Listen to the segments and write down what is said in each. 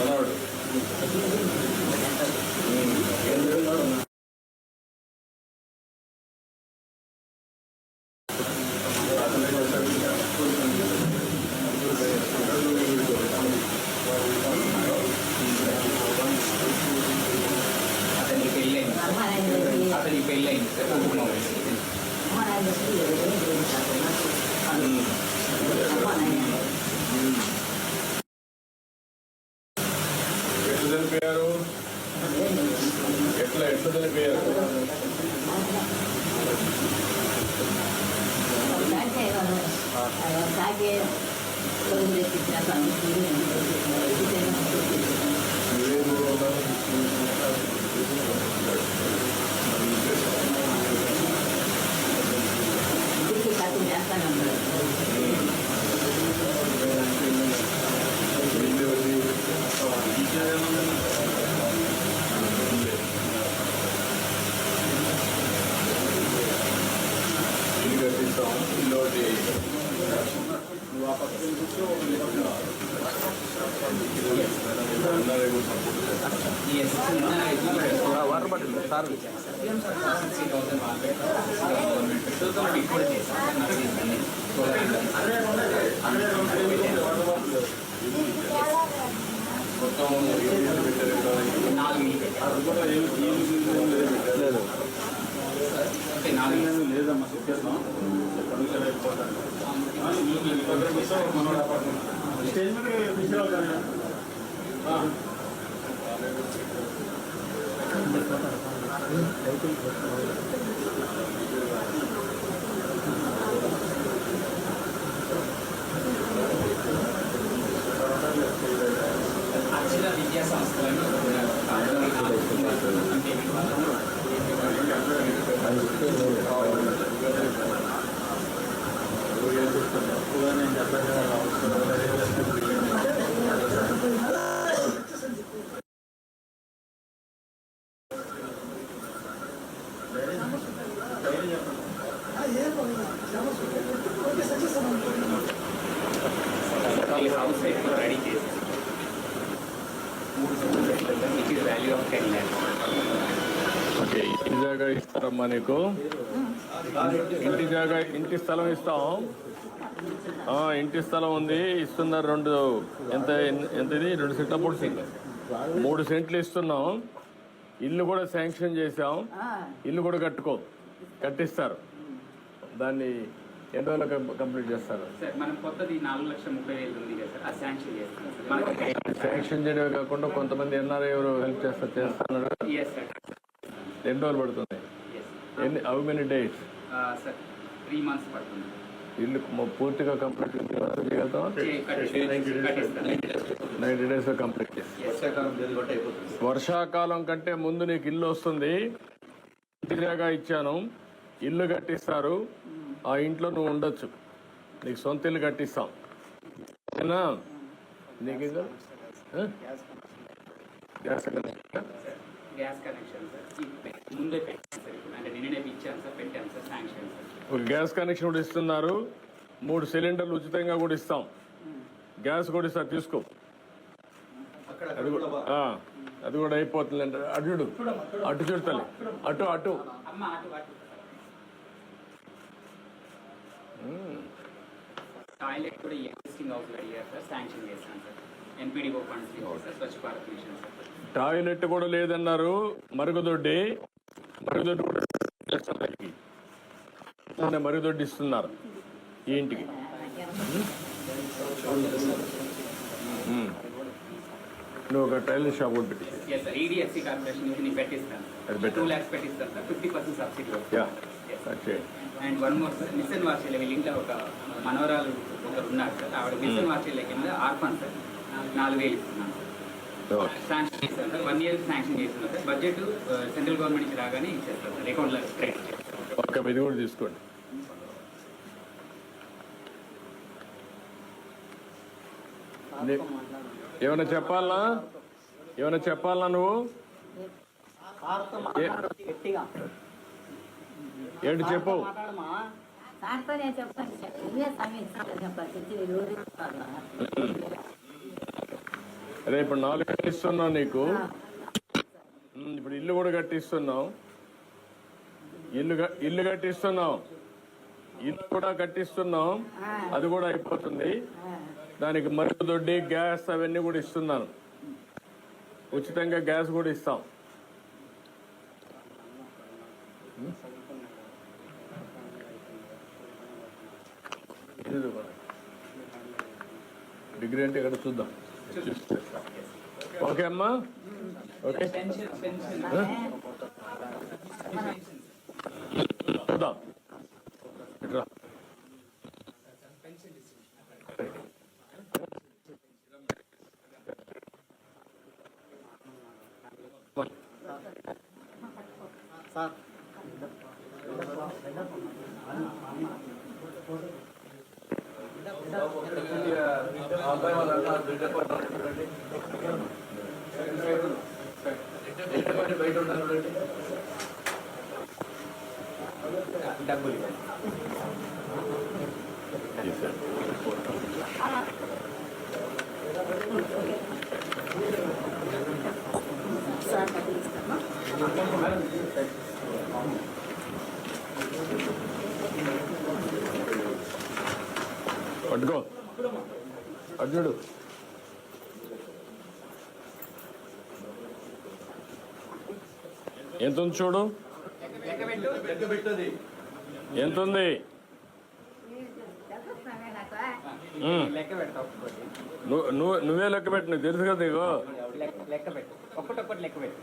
మనవాడు చనిపోయారు ఎట్లా ఎట్లా చనిపోయారు నువ్వేం ఏం ఏం పెట్టారు లేదు అంటే నాలుగు ఇల్లు. లేదమ్మా చెప్పేస్తాం పనులు అయిపోతాను స్టేజ్ మీద తీసుకురావాలి it is value of ten lakhs okay ఇంటి జాగా ఇస్తారమ్మా నీకు ఇంటి జాగా ఇంటి స్థలం ఇస్తాం ఆ, ఇంటి స్థలం ఉంది ఇస్తున్నారు రెండు. ఎంత ఎంత ఇది రెండు సెంట్ల మూడు సెంట్లు. మూడు సెంట్లు ఇస్తున్నాం. ఇల్లు కూడా శాంక్షన్ చేసాం ఇల్లు కూడా కట్టుకో కట్టిస్తారు. దాన్ని ఎన్ని రోజులు కంప్లీట్ చేస్తారు? సార్ మనం కొత్తది నాలుగు లక్షల ముప్పై వేలు ఉంది కదా సార్ అది శాంక్షన్ చేయడమే కాకుండా కొంతమంది ఎన్ఆర్ఐ ఎవరు హెల్ప్ చేస్తారు చేస్తున్నారు. ఎన్ని రోజులు పడుతుంది? ఎన్ని how many days? Sir three months పడుతుంది. ఇల్లు పూర్తిగా కంప్లీట్ చేయగలుగుతాం నైన్టీ డేస్ కంప్లీట్ చేస్తాం వర్షాకాలం కంటే ముందు నీకు ఇల్లు వస్తుంది. ఇంటి ఇచ్చాను. ఇల్లు కట్టిస్తారు. ఆ ఇంట్లో నువ్వు ఉండొచ్చు. నీకు సొంత ఇల్లు కట్టిస్తాం. ఓకేనా నీకు గ్యాస్ కనెక్షన్? గ్యాస్ కనెక్షన్ ముందే పెట్టాను సార్ ఇప్పుడు అంటే నిన్ననే ఇచ్చాను సార్ పెట్టాను సార్ శాంక్షన్ సార్ ఒక గ్యాస్ కనెక్షన్ కూడా ఇస్తున్నారు. మూడు సిలిండర్లు ఉచితంగా కూడా ఇస్తాం. గ్యాస్ కూడా ఇస్తారు తీసుకో. అక్కడ అది కూడా అయిపోతుంది అంటే అటు చూడు. అటు చూడతలే అటు అటు. టాయిలెట్ కూడా ఎగ్జిస్టింగ్ హౌస్ అడిగారు సార్ శాంక్షన్ చేస్తాను sir. NPDO funds sir Swachh Bharat mission sir. Toilet కూడా లేదన్నారు. మరుగుదొడ్డి. మరుగుదొడ్డి కూడా ఇస్తున్నారు వాళ్ళకి. మొన్న మరుగుదొడ్డి ఇస్తున్నారు ఈ ఇంటికి. నువ్వు ఒక టైలర్ షాప్ ఒకటి పెట్టి. Okay and one more sir machine వార్షిల వీళ్ళ ఇంట్లో ఒక మనవరాలు ఒకరు ఉన్నారు సార్ ఆవిడ మిషన్ వార్షిల కింద ఆర్ఫన్ సార్ నాలుగు వేలు ఇస్తున్నాను శాంక్షన్ చేస్తాను సార్ వన్ ఇయర్ శాంక్షన్ చేస్తున్నాను సార్ బడ్జెట్ సెంట్రల్ గవర్నమెంట్ నుంచి రాగానే ఇచ్చేస్తాను సార్ అకౌంట్లో క్రెడిట్ చేస్తాను ఒక్క ఇది కూడా తీసుకోండి. ఏమైనా చెప్పాలనా? ఏమైనా చెప్పాలనా నువ్వు? ఏంటి చెప్పు. చెప్పాలి. రేపు అదే ఇప్పుడు నాలుగు వేలు ఇస్తున్నావు నీకు. ఇప్పుడు ఇల్లు కూడా కట్టిస్తున్నావు. ఇల్లు ఇల్లు కట్టిస్తున్నావు. ఇల్లు కూడా కట్టిస్తున్నాం అది కూడా అయిపోతుంది. దానికి మరుగుదొడ్డి గ్యాస్ అవన్నీ కూడా ఇస్తున్నాను. ఉచితంగా గ్యాస్ కూడా ఇస్తాం. డిగ్రీ అంటే ఇక్కడ చూద్దాం. ఓకే అమ్మా. ఓకే. పెన్షన్ పెన్షన్ చూద్దాం ఇట్రా. బయట ఉన్నారు డబ్బులు సార్ తీసేయండి. ఇస్తాను పట్టుకో. అర్జుడు ఎంత ఉంది చూడు? లెక్క ఎంత ఉంది నువ్వే లెక్క పెట్టు నీకు తెలుసు కదా నీకు. లెక్క లెక్క పెట్టు. ఒక్కటొక్కటి లెక్క పెట్టు.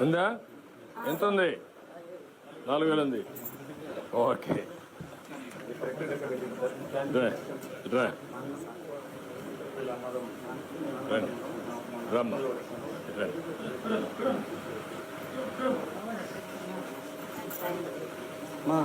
ఉందా? ఎంత ఉంది నాలుగు వేలు ఉంది. ఓకే. రా, రండి రమ్మ. రండి మా